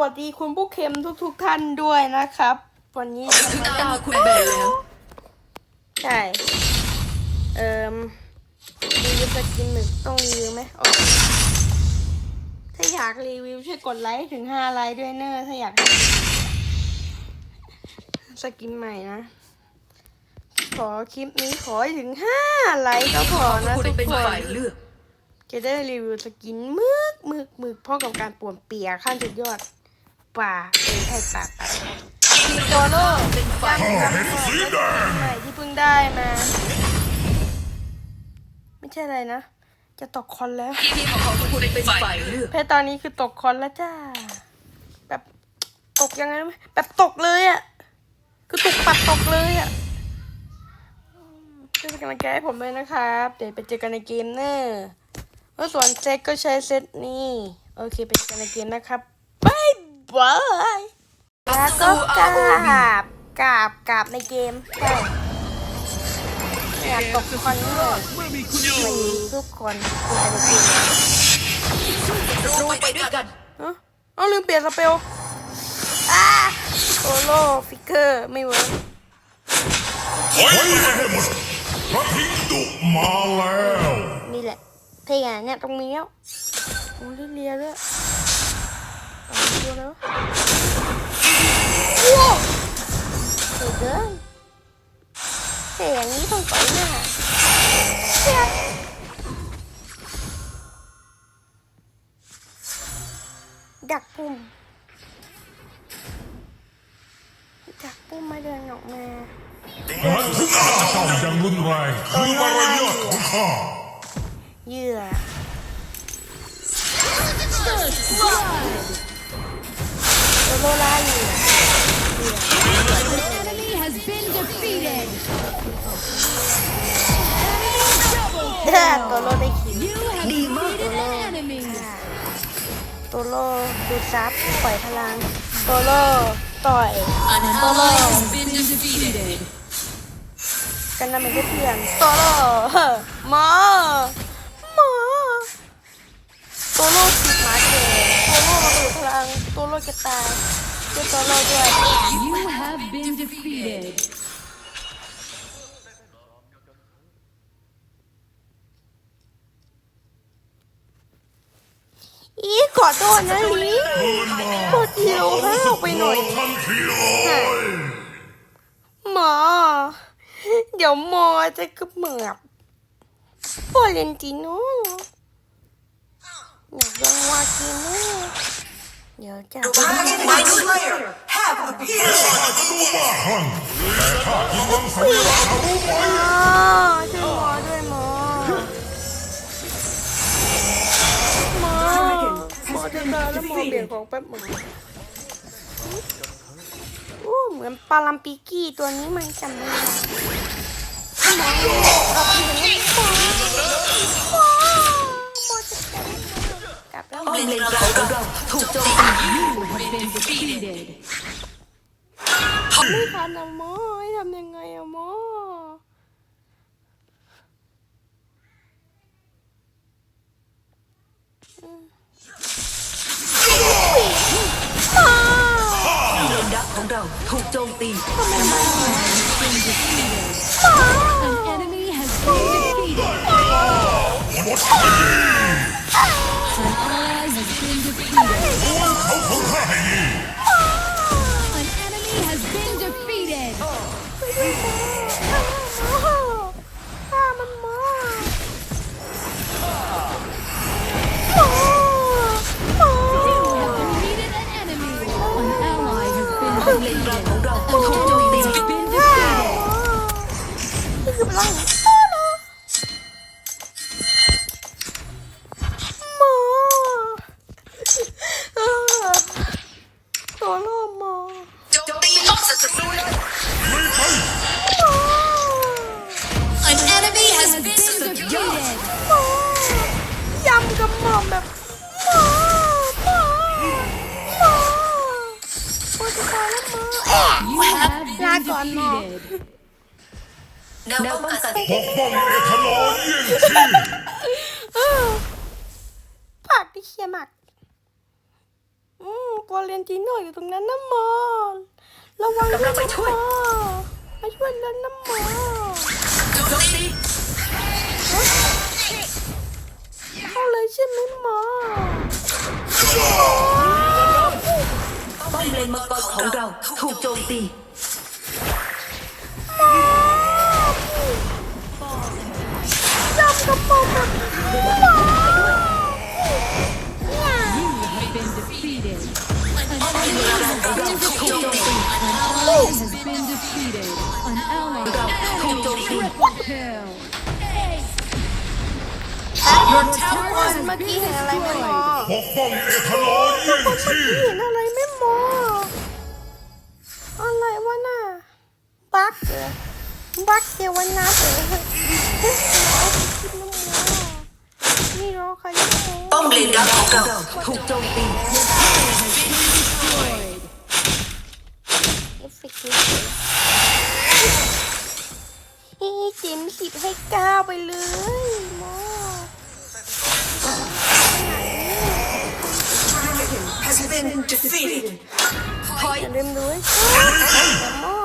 วัสดีคุณผู้เค็มทุกๆท่านด้วยนะครับ วันนี้จะถึงมาตาคุณแบนแล้วใช่เอ่มรีวิวสกินหมึกต้องรีวิวไหมโอเคถ้าอยากรีวิวช่วยกดไลค์ถึงห้าไลค์ด้วยเนอะถ้าอยากให้สกินใหม่นะ ขอคลิปนี้ขอให้ถึงห้าไลค์ก็พอนะคุณทุกเป็นคนฝ่ายเลือกจะได้รีวิวสกินมึกมึกมึกพร้อมกับการป่วนเปียกขั้นสุดยอด ป่าเอ้ยใช่ป่าป่าทีโตโร่เป็นฝ่ายสีแดงใหม่ที่เพิ่งได้มา ไม่ใช่อะไรนะ จะตกคอนแล้วทีมของคุณเป็นฝ่ายเลือกเพตอนนี้คือตกคอนแล้วจ้า แบบตกยังไงแบบตกเลยอะ่ะ คือตกปัดตกเลยอะ่ะช่วยเป็นกำลังใจให้ผมด้วยนะครับ เดี๋ยวไปเจอกันในเกมเนอะแล้วส่วนเซตก็ใช้เซตนี้ โอเค ไปเจอกันในเกมนะครับบาย บายแล้วก็กราบกราบกราบในเกมใช่ไม่อยากตกคอนเลยสวัสดีทุกคนคุณในเกมรู้ไปด้วยกันเอ้าเอาลืมเปลี่ยนสเปลอ่าโซโล่ฟิกเกอร์ไม่เวิร์กถอยไปให้หมดพระพิงดุมาแล้ว นี่แหละเท่อะเนี่ยตรงนี้แล้วโอ้ยเลียด้วย เอาดูแล้วว้าวสวยเกินเท่อย่างนี้ต้องต่อยห โลล่าเหยื่ enemy has been defeated. เด้อตัวโลได้คิว You have defeated an enemy. ตัวโลดูดซับปล่อยพลัง ตัวโลต่อย An ally has been defeated กันนะเป็นเพื่อนตัวโลเฮ้อหมอหมอตัวโลฉีดหมาเกตัวโลระเบิด พลังตัวโลจะตายด้วยตัวโลด้วย You have been defeated. อีขอโทษนะลิคืนมาโทษทีเราห้าวไปหน่อยทันทีเลยหมอ เดี๋ยวหมอจะกระเหมือบโอเลนติโนอยากยังวากิโน เดี๋ยวจะ My Slayer have ไม่ใช่อาจจะรู้บ้าคลั่งแต่ข้ากินวังสวิรัตรู้ไหมหมอช่วยหมอด้วยหมอหมอหมอจะเดินแล้วหมอเปลี่ยนของแป๊บหมออู้เหมือนปาลัมปิกี้ตัวนี้มันจำไม่ได้ ป้อมเลนกลางของเราถูกโจมตี You have been defeated. ไม่ทันอะหมทำยังไงอะหมเลนดักของเราถูกโจมตี An enemy been on, Mom. defeated. แนวป้องกันปกป้องเอทานอลเยี่ยงชีพเออปากที่เคียมากอืมวาเลนติโนอยู่ตรงนั้นนะหมอระวังกำลังไปช่วยนะหมอมาช่วยแล้วนะหมอโจมตีเข้าเลยใช่ไหมหมอป้อมเลนมังกรของเราถูกโจมตี กระโปรงแบบหมอ You have been defeated. ถูกโจมตี Ally has been defeated. An ally ถูกโจมตี kill. เมื่อกี้เห็นอะไรไหมหมอปกป้องเอธานอลยิ่งชีพเห็นอะไรไหมหมออะไรวะน่ะบักเหรอบักเทวนาถเหรอ นี่รอใครป้อมเลนรับของเราถูกโจมตีเอฟเฟกต์เลยนี่เต็มสิบให้เก้าไปเลยมอ has been defeated อย่าลืมด้วยมอ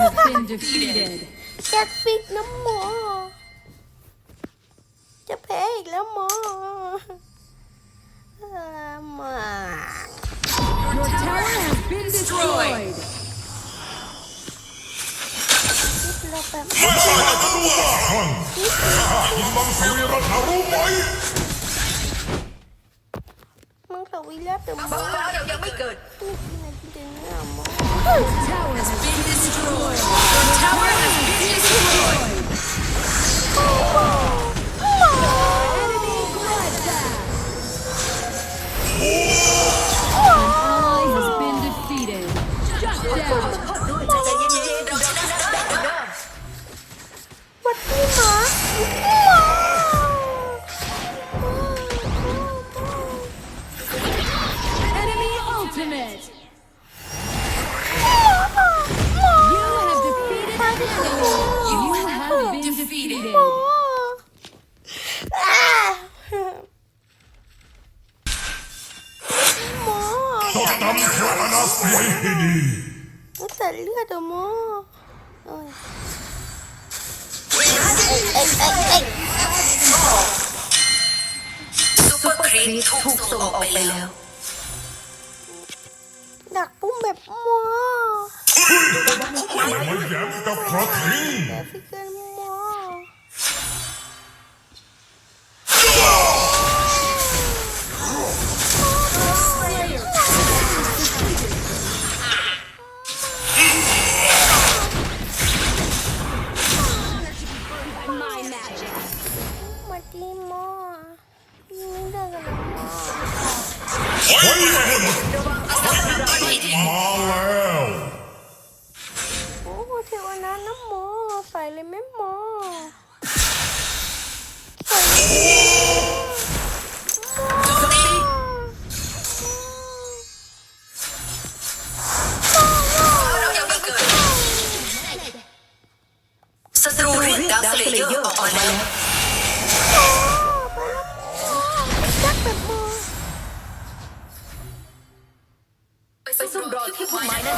has been defeated. แกตฟิกนะหมอ จะแพ้อีกแล้วหมอเออหมา Your tower has been destroyed. คิดเราแบบ ไม่ใช่จะรู้ว่าครั้งข้ากินมังสวิรัตรู้ไหม มึงสวิแล้วแต่หมอ ฟ้าเรายังไม่เกิด นี่กินอะไรกินแต่เนื้อหมอ Tower has been destroyed. tower has been destroyed Been defeated. หมออ่าหมอจดจำแค่อนาสีให้ดีอุ๊ยแต่เลือดอะหมอเอ้ยเอ้ยเอ้ยเอ้ยเอ้ยซูเปอร์ครีปถูกส่งออกไปแล้ว ดักปุ้มแบบหมอ ไม่มาแย้มกับกระทิงแต่พี่เกินหมอ ไปซุ่มรอที่พุ่มไม้นั่น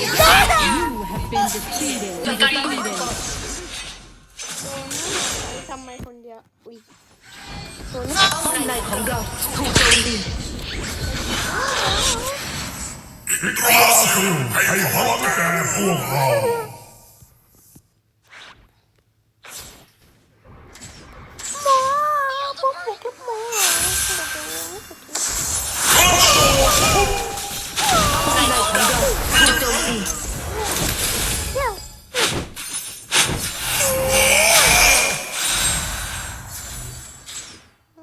You have been defeated. Defeated. ทำไมคนเดียว อุ้ยตัวนี้ป้อมในของเราถูกโจมตีอิทราสิวให้พลังแก่พวกเรา หมอผมบุกกับหมอบอกเลยว่าสุดที่ ป้อม ในของเราถูกโจมตีเดี๋ยว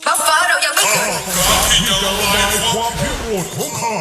บัฟฟ้าเรายังไม่เกิด การที่จะระบายความพิโรธของข้า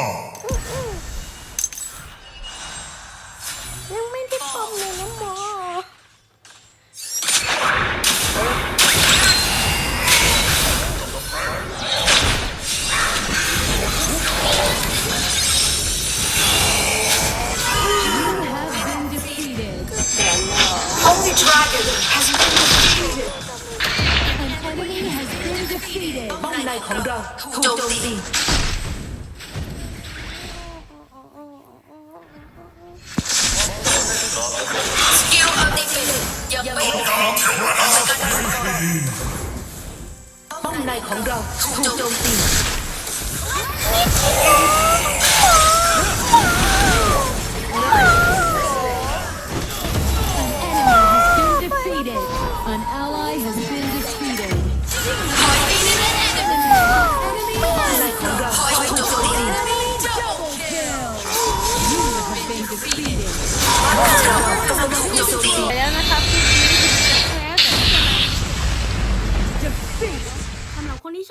ในของเราถูกโจมตีป้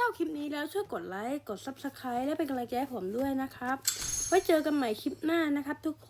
อบคลิปนี้แล้วช่วยกดไลค์ กด Subscribe และเป็นกำลังใจให้ผมด้วยนะครับ ไว้เจอกันใหม่คลิปหน้านะครับทุกคน